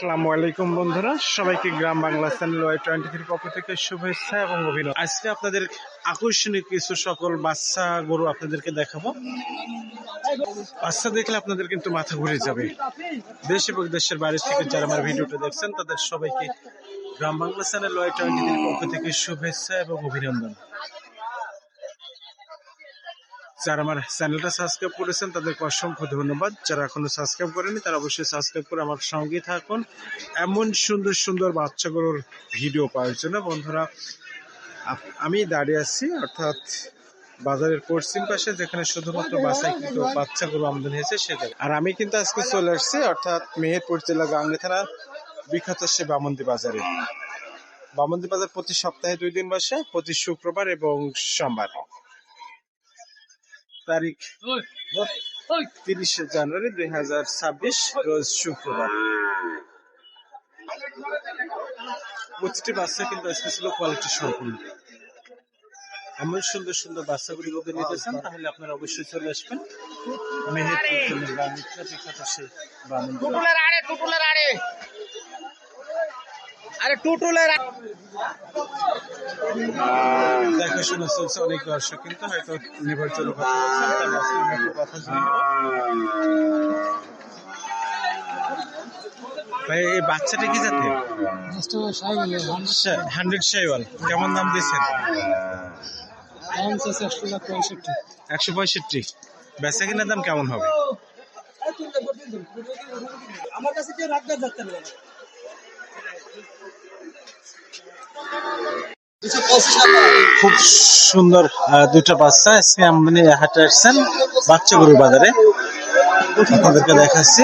আসসালামু আলাইকুম বন্ধুরা। সবাইকে Gram Bangla channel Y twenty three পক্ষ থেকে শুভেচ্ছা এবং অভিনন্দন। আজকে আপনাদের আকর্ষণীয় কিছু সকল বাচ্চা গরু আপনাদেরকে দেখাবো। বাচ্চা দেখলে আপনাদের কিন্তু মাথা ঘুরে যাবে। দেশ এবং দেশের বাইরে থেকে যারা আমার ভিডিওটা দেখছেন, তাদের সবাইকে Gram Bangla channel Y twenty three পক্ষ থেকে শুভেচ্ছা এবং অভিনন্দন। যারা আমার চ্যানেলটা সাবস্ক্রাইব করেছেন, তাদেরকে অসংখ্য ধন্যবাদ। যারা এখনও সাবস্ক্রাইব করেনি তারা অবশ্যই সাবস্ক্রাইব করে আমার সঙ্গে থাকুন। এমন সুন্দর সুন্দর বাচ্চাগুলোর ভিডিও পাওয়ার জন্য। বন্ধুরা আমি দাঁড়িয়ে আছি, অর্থাৎ বাজারের পশ্চিম পাশে, যেখানে শুধুমাত্র বাসায় কিন্তু বাচ্চাগুলো আমদানি হয়েছে, সে জায়গায়। আর আমি কিন্তু আজকে চলে আসছি, অর্থাৎ মেহেরপুর জেলা গাঙ্গি থানা বিখ্যাত সে বামন্দি বাজারে। বামন্দি বাজার প্রতি সপ্তাহে দুই দিন বসে, প্রতি শুক্রবার এবং সোমবার। তারিখ তিরিশে জানুয়ারি দুই হাজার ছাব্বিশ রোজ শুক্রবার। প্রতিটি বাচ্চা কিন্তু আজকে ছিল কোয়ালিটি সম্পূর্ণ। এমন সুন্দর সুন্দর বাচ্চাগুলি যদি নিতে চান তাহলে আপনারা অবশ্যই চলে আসবেন। মেহেরপুর জেলার বাণিজ্য বিখ্যাত সে বামন আরে টুটুলের আড়ে। দেখাশোনা চলছে অনেক দর্শক কিন্তু হয়তো নির্ভরযোগ্য কথা বলছেন তার আজকে আমি একটু কথা শুনে ভাই এই বাচ্চাটা কি জাতে হান্ড্রেড শাইওয়াল কেমন দাম দিয়েছেন? একশো পঁয়ষট্টি। বেচা কিনার দাম কেমন হবে? আমার কাছে কেউ রাখবে যাচ্ছে না খুব সুন্দর দুটো বাচ্চা আজকে আমদানি হাটে আসছেন বাচ্চা গরু বাজারে। আপনাদেরকে দেখাচ্ছি।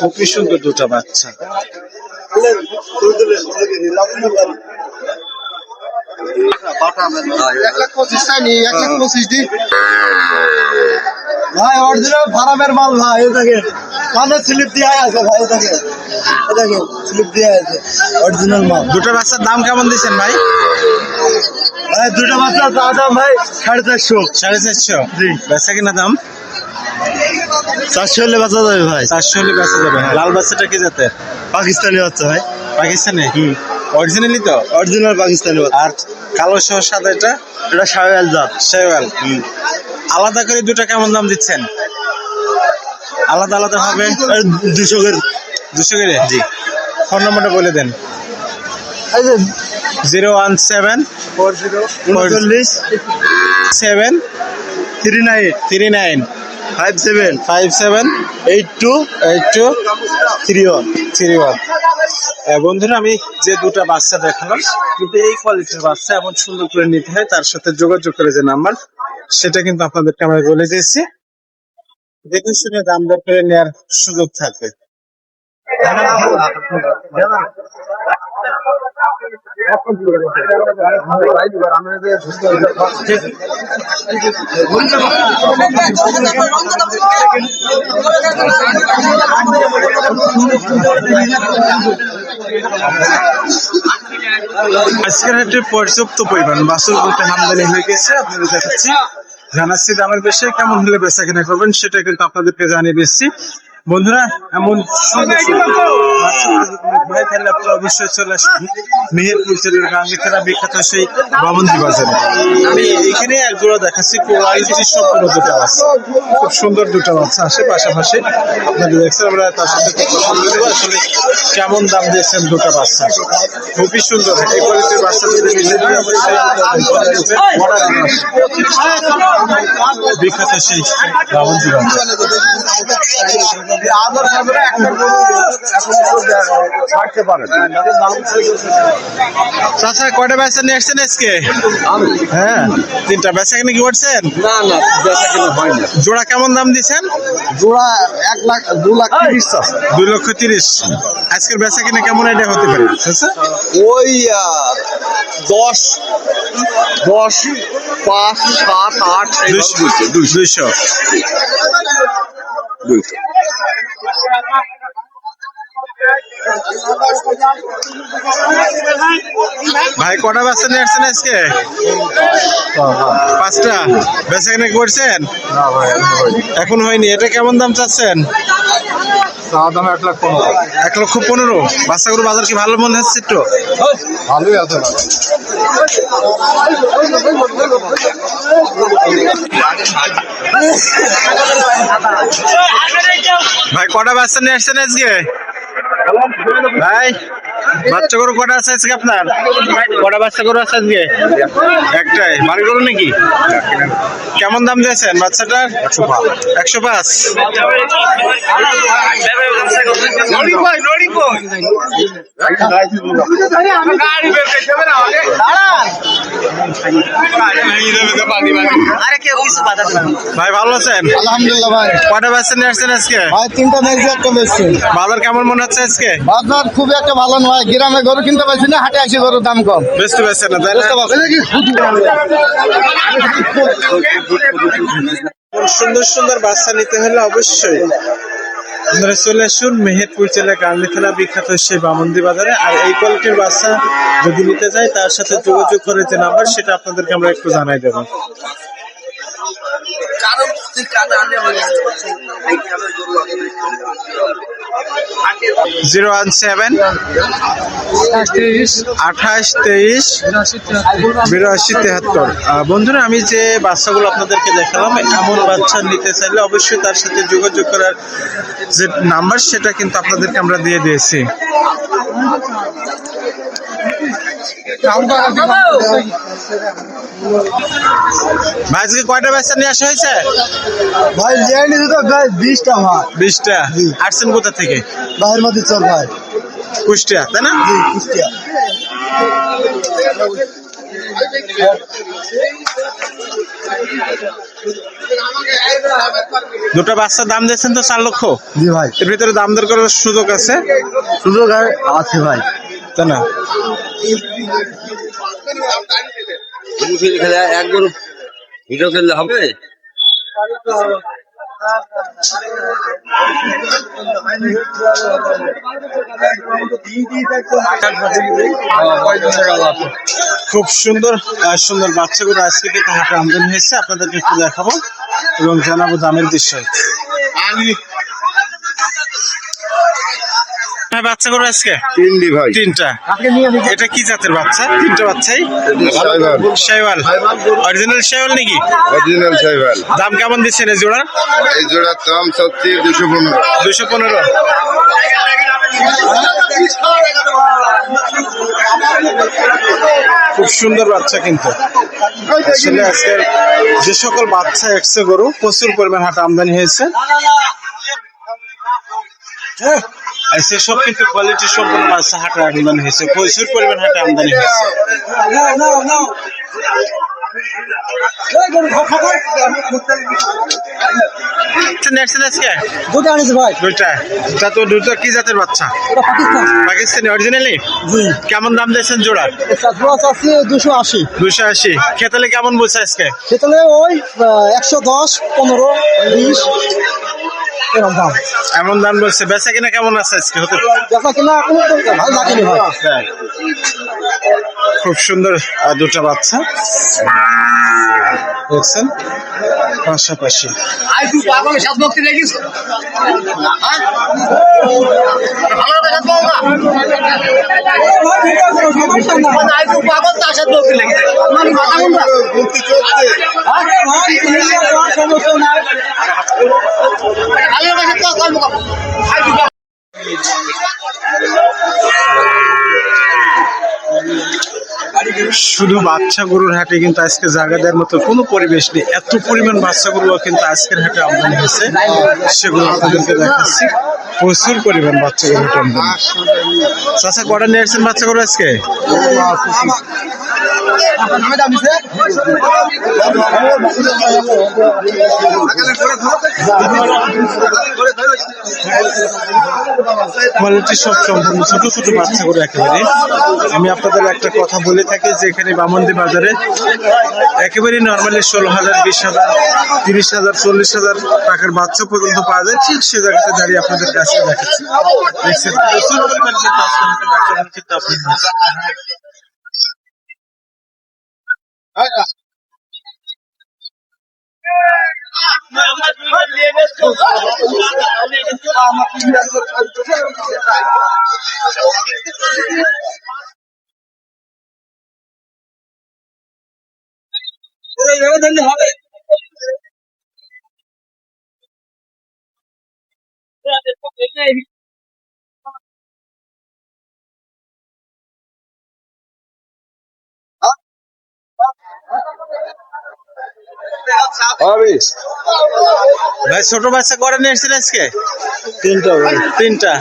খুবই সুন্দর দুটো বাচ্চা। এক লাখ পঁচিশ এক লাখ পঁচিশ দি। ভাই অরিজিনাল ফার্মের মাল ভাই দেখেন। কানে স্লিপ দিয়ে আছে ভাই এই দেখেন। স্লিপ দিয়ে আছে অরিজিনাল মাল। দুটো বাচ্চার দাম কেমন দিচ্ছেন ভাই? ভাই দুটো বাচ্চা দাম ভাই সাড়ে চারশো। সাড়ে চারশো? জি। বেচা কিনা দাম? চারশো হলে বাচ্চা যাবে ভাই। চারশো হলে বেচা যাবে। লাল বাচ্চাটা কি যাতে পাকিস্তানি বাচ্চা ভাই। পাকিস্তানি? অরিজিনালি তো? অরিজিনাল পাকিস্তানি আর কালো সহ সাদা এটা? এটা সাড়ে জাত। শেওয়াল। আলাদা করে দুটো কেমন দাম দিচ্ছেন? আলাদা আলাদা হবে? দুশো করে। দুশো করে? জি। ফোন নম্বরটা বলে দেন। Zero one seven four zero উনচল্লিশ seven three nine. Three nine five seven. Five seven eight two eight two three one. Three one. বন্ধুরা আমি যে দুটো বাচ্চা দেখালাম কিন্তু এই কোয়ালিটির বাচ্চা এমন সুন্দর করে নিতে হয় তার সাথে যোগাযোগ করে যে নাম্বার সেটা কিন্তু আপনাদেরকে আমরা বলে দিয়েছি। দেখে শুনে দাম দর করে নেওয়ার সুযোগ থাকবে। আজকের হাটে পর্যাপ্ত পরিমাণ বাসুর বলতে আমদানি হয়ে গেছে, আপনাদের দেখাচ্ছি। জানাচ্ছি দামের বিষয়ে কেমন হলে বেচা কেনা করবেন, সেটা কিন্তু আপনাদেরকে জানিয়ে দিচ্ছি। বন্ধুরা, এমন ভয় থাকলে আপনারা অবশ্যই চলে আসবেন মেহেরপুর জেলার গাঙ্গিথানা বিখ্যাত সেই বামন্দি বাজারে আমি এখানে এক জোড়া দেখাচ্ছি, কোয়ালিটি সম্পূর্ণ দুটো আছে। খুব সুন্দর দুটো বাচ্চা আসে পাশাপাশি। আপনাদের দেখছেন, আমরা তার সাথে আসলে কেমন দাম দিয়েছেন দুটো বাচ্চা। খুবই সুন্দর, এই কোয়ালিটির বাচ্চা যদি আসে। বিখ্যাত সেই বামন্দি বাজার চাচা কয়টা বেচা নিয়ে আসছেন আজকে? হ্যাঁ। তিনটা বেচা কিনে কি করছেন? না না বেচা কিনা জোড়া কেমন দাম দিচ্ছেন? জোড়া এক লাখ দু লাখ তিরিশ। দুই লক্ষ তিরিশ। আজকের বেচা কিনে কেমন আইডিয়া হতে পারে ওই দশ দশ পাঁচ সাত আট দুইশো। দুইশো। দুইশো। ভাই, কটা বাচ্চা নিয়ে আসছেন আজকে? পাঁচটা। বেচা কেনা করছেন? এখন হয়নি। এটা কেমন দাম চাচ্ছেন? দাম এক লাখ পনেরো এক লক্ষ পনেরো। বাচ্চাগুলো বাজার কি ভালো মনে হচ্ছে একটু? ভালোই আছে। না ভাই কটা বাচ্চা নিয়ে আসছেন আজকে? ভাই বাচ্চা গরু কটা আছে আজকে আপনার? কটা বাচ্চা গরু আছে আজকে? একটাই। মারি গরু নাকি? কেমন দাম দিয়েছেন বাচ্চাটার? একশো পাঁচ। ভাই ভালো আছেন? আলহামদুলিল্লাহ ভাই। কটা বাচ্চা নিয়ে আসছেন আজকে? ভাই তিনটা ম্যাগজি একটা বাজার কেমন মনে হচ্ছে আজকে? বাজার খুব একটা ভালো নয়। গ্রামে গরু কিনতে পারছি না হাটে আসি গরুর দাম কম। বুঝতে পারছেন? না সুন্দর সুন্দর বাচ্চা নিতে হলে অবশ্যই আপনারা চলে আসুন মেহেরপুর জেলা গান্ধীখেলা বিখ্যাত সেই বামন্দি বাজারে। আর এই কোয়ালিটির বাচ্চা যদি নিতে চাই তার সাথে যোগাযোগ করে যে নাম্বার সেটা আপনাদেরকে আমরা একটু জানাই দেবো। জিরো ওয়ান সেভেন আঠাশ তেইশ বিরাশি তেহাত্তর। বন্ধুরা, আমি যে বাচ্চাগুলো আপনাদেরকে দেখালাম, এমন বাচ্চা নিতে চাইলে অবশ্যই তার সাথে যোগাযোগ করার যে নাম্বার, সেটা কিন্তু আপনাদেরকে আমরা দিয়ে দিয়েছি। ভাই আজকে কয়টা বাচ্চা নিয়ে আসা হয়েছে? ভাই নিতে তো ভাই বিশটা ভাই। বিশটা? আসছেন কোথা থেকে? বাহির মধ্যে চল ভাই। কুষ্টিয়া তাই না? কুষ্টিয়া। দুটো বাচ্চার দাম দিয়েছেন তো চার লক্ষ? জি ভাই। এর ভিতরে দাম দর করার সুযোগ আছে? সুযোগ আছে ভাই। তাই না। এক গরু ভিডিও খেললে হবে? খুব সুন্দর সুন্দর বাচ্চাগুলো আজকে কিন্তু হাটে আমদানি হয়েছে। আপনাদেরকে একটু দেখাবো এবং জানাব দামের বিষয়। হ্যাঁ বাচ্চাগুলো আজকে? তিনটি ভাই। তিনটা। এটা কি জাতের বাচ্চা? তিনটা বাচ্চাই শেওয়াল অরিজিনাল শেওয়াল নাকি? অরিজিনাল সাইবার দাম কেমন দিচ্ছেন এই জোড়া এই জোড়ার দাম সত্যি দুশো পনেরো। দুশো পনেরো। খুব সুন্দর বাচ্চা কিন্তু। আসলে আজকের যে সকল বাচ্চা একশো গরু প্রচুর পরিমাণ হাটে আমদানি হয়েছে। আর সেসব কিন্তু কোয়ালিটি সম্পন্ন বাচ্চা হাটে আমদানি হয়েছে। প্রচুর পরিমাণ হাটে আমদানি হয়েছে। আচ্ছা, নেক্সট আজকে দুটো আনিস ভাই। দুইটা তা তো দুটো কি জাতের বাচ্চা? পাকিস্তান। অরিজিনালি কেমন দাম দিয়েছেন চাষবাস দুশো আশি। দুশো আশি। খেতালে কেমন বলছে আজকে? সেখানে ওই একশো দশ পনেরো বিশ। এরকম দাম? এমন দাম বলছে বেচা কিনা কেমন আছে আজকে? হতে দেখা কিনা কোনো ভালো লাগেনি ভাই? খুব সুন্দর দুটো বাচ্চা। দেখছেন? পাশাপাশি। আই শুধু বাচ্চা গরুর হাটে কিন্তু আজকে জায়গা দেওয়ার মতো কোনো পরিবেশ নেই। এত পরিমাণ বাচ্চা গরু কিন্তু আজকের হাটে আমদানি হয়েছে। সেগুলো আপনাদেরকে দেখাচ্ছি। প্রচুর পরিমাণ বাচ্চা গরু আমদানি চাষা কটা নিয়ে আসছেন বাচ্চা গরু আজকে? কোয়ালিটি সব সম্পূর্ণ ছোট ছোট বাচ্চা করে একেবারে। আমি আপনাদের একটা কথা বলে থাকি যে এখানে বামন্দি বাজারে একেবারে নর্মালি ষোলো হাজার, বিশ হাজার, তিরিশ হাজার, চল্লিশ হাজার টাকার বাচ্চা পর্যন্ত পাওয়া যায়। ঠিক সে জায়গাতে দাঁড়িয়ে আপনাদের কাছে দেখাচ্ছি। দেখছেন? প্রচুর পরিমাণ আজকে হাটে ভাই ছোট বাচ্চা করে নিয়ে এসেছেন আজকে? তিনটা তিনটা।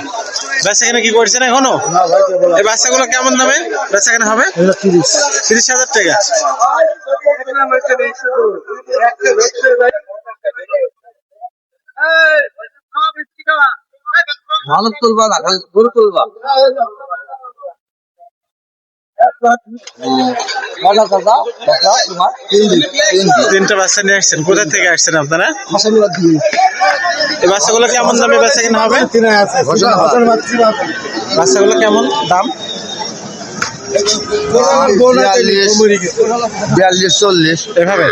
বাচ্চা এখানে কি করছেন এখনও? না ভাই এই বাচ্চাগুলো কেমন দামে বাচ্চা এখানে হবে? তিরিশ। তিরিশ হাজার টাকা। ভালো তুলবা না গরু তুলবা। তিনটা বাচ্চা নিয়ে আসছেন। কোথা থেকে আসছেন আপনারা? এই বাচ্চাগুলো কেমন দামে বাচ্চা কিনা হবে? বাচ্চাগুলো কেমন দাম? বিয়াল্লিশ চল্লিশ এভাবে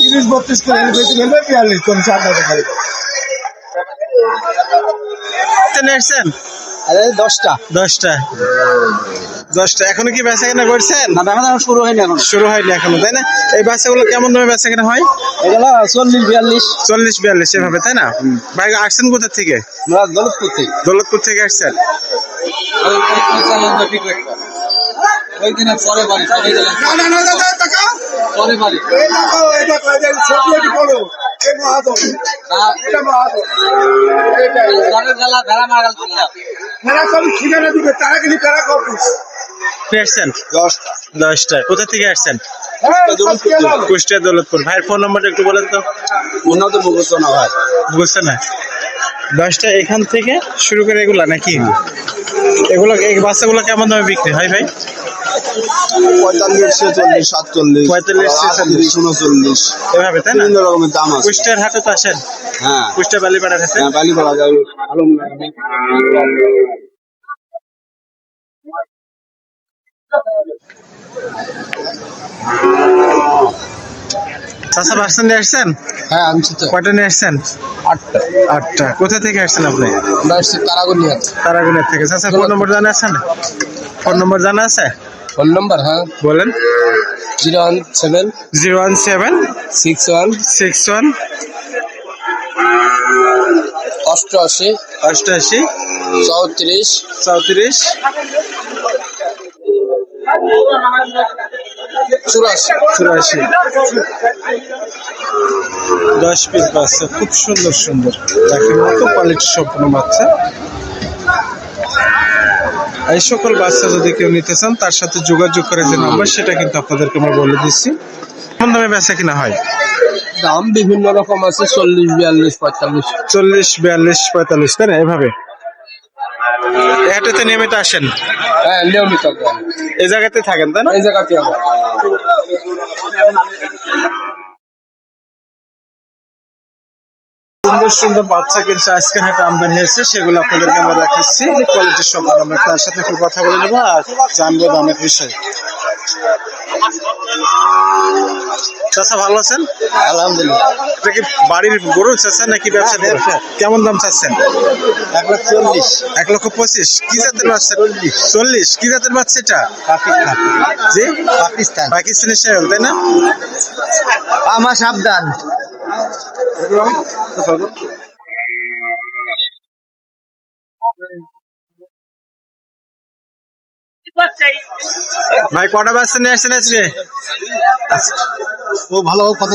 তিরিশ বত্রিশ করে বিয়াল্লিশ কোন চার টাকা নিয়ে আসছেন? আরে দশটা দশটা দশটা এখনও কি বেচা কেনা করছেন না দেখা যাবে শুরু হয়নি এখন শুরু হয়নি এখনও তাই না এই বাচ্চাগুলো কেমন দামে বেচা কেনা হয় এগুলো চল্লিশ বিয়াল্লিশ চল্লিশ বিয়াল্লিশ এভাবে তাই না ভাই আসছেন কোথা থেকে দৌলতপুর থেকে দৌলতপুর থেকে আসছেন ওই দিনে পরে বাড়ি পরে বাড়ি পরে গেলা ভেড়া মারা গেল আপনি আসছেন? দশটা। কোথা থেকে আসছেন? কুষ্টিয়া দৌলতপুর। ভাইয়ের ফোন নম্বরটা একটু বলেন তো। উন্নত মুখস্থ না ভাই। বুঝছে না। দশটা এখান থেকে শুরু করে এগুলা নাকি? এগুলো এই বাচ্চাগুলো কেমন দামে বিক্রি হয় ভাই? পঁয়তাল্লিশ ছেচল্লিশ সাতচল্লিশ পঁয়তাল্লিশ, ছেচল্লিশ। উনচল্লিশ। এভাবে তাই না? বিভিন্ন রকমের দাম আছে। কুষ্টিয়ার হাটে তো আসেন? হ্যাঁ। কুষ্টিয়া বালিপাড়ার হাটে? হ্যাঁ বালি বলা যায় আলম চাষা বাসন নিয়ে আসছেন? হ্যাঁ আনছি তো। কয়টা নিয়ে আসছেন? আটটা। আটটা। কোথা থেকে আসছেন আপনি? আসছি তারাগুনি আছে তারাগুনের থেকে। চাষা ফোন নম্বর জানা আছে? না ফোন নম্বর জানা আছে? ফোন নম্বর হ্যাঁ। বলেন। Zero one seven zero one seven six one six one অষ্টআশি। অষ্টআশি। চৌত্রিশ। চৌত্রিশ। চুরাশি। চুরাশি। দশ পিস বাচ্চা খুব সুন্দর সুন্দর। দেখেন মতো কোয়ালিটি সম্পূর্ণ বাচ্চা এই সকল বাচ্চা যদি কেউ নিতে চান তার সাথে যোগাযোগ করে যে নাম্বার সেটা কিন্তু আপনাদেরকে আমরা বলে দিচ্ছি। কোন দামে বেচা কিনা হয়? দাম বিভিন্ন রকম আছে চল্লিশ বিয়াল্লিশ পঁয়তাল্লিশ। চল্লিশ বিয়াল্লিশ পঁয়তাল্লিশ তাই না? এভাবে? এটাতে নিয়মিত আসেন। হ্যাঁ নিয়মিত। এই জায়গাতে থাকেন তাই না? এই জায়গাতে আমার সুন্দর সুন্দর বাচ্চা কিন্তু আজকে হাটে আমদানি হয়েছে সেগুলো আপনাদেরকে আমরা দেখাচ্ছি। কোয়ালিটির সম্পর্কে আমরা তার সাথে একটু কথা বলে নেব আর জানব দামের বিষয়। চাচা ভালো আছেন? আলহামদুলিল্লাহ। এটা কি বাড়ির গরু চাচ্ছেন নাকি ব্যবসা ব্যবসা। কেমন দাম চাচ্ছেন? এক লাখ চল্লিশ। এক লক্ষ পঁচিশ। কি জাতের বাচ্চা? চল্লিশ। কি জাতের বাচ্চা এটা? জি? পাকিস্তান। পাকিস্তানি শেয়াল তাই না? আমার সাবধান। ভাই কটা বাচ্চা নিয়ে আসছেন আজকে? ও ভালো কথা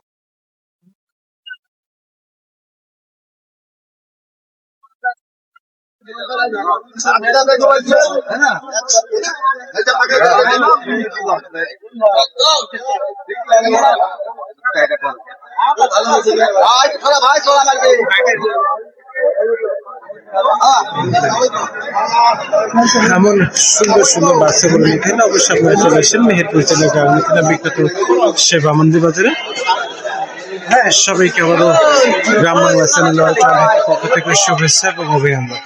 এমন সুন্দর সুন্দর বাচ্চাগুলো হলে অবশ্যই আপনারা চলে আসেন, মেহেরপুর জেলার গ্রামীণ বিখ্যাত সেবা মন্দির বাজারে। হ্যাঁ সবাইকে আবারও গ্রাম বাংলা চ্যানেল পক্ষ থেকে শুভেচ্ছা এবং অভিনন্দন।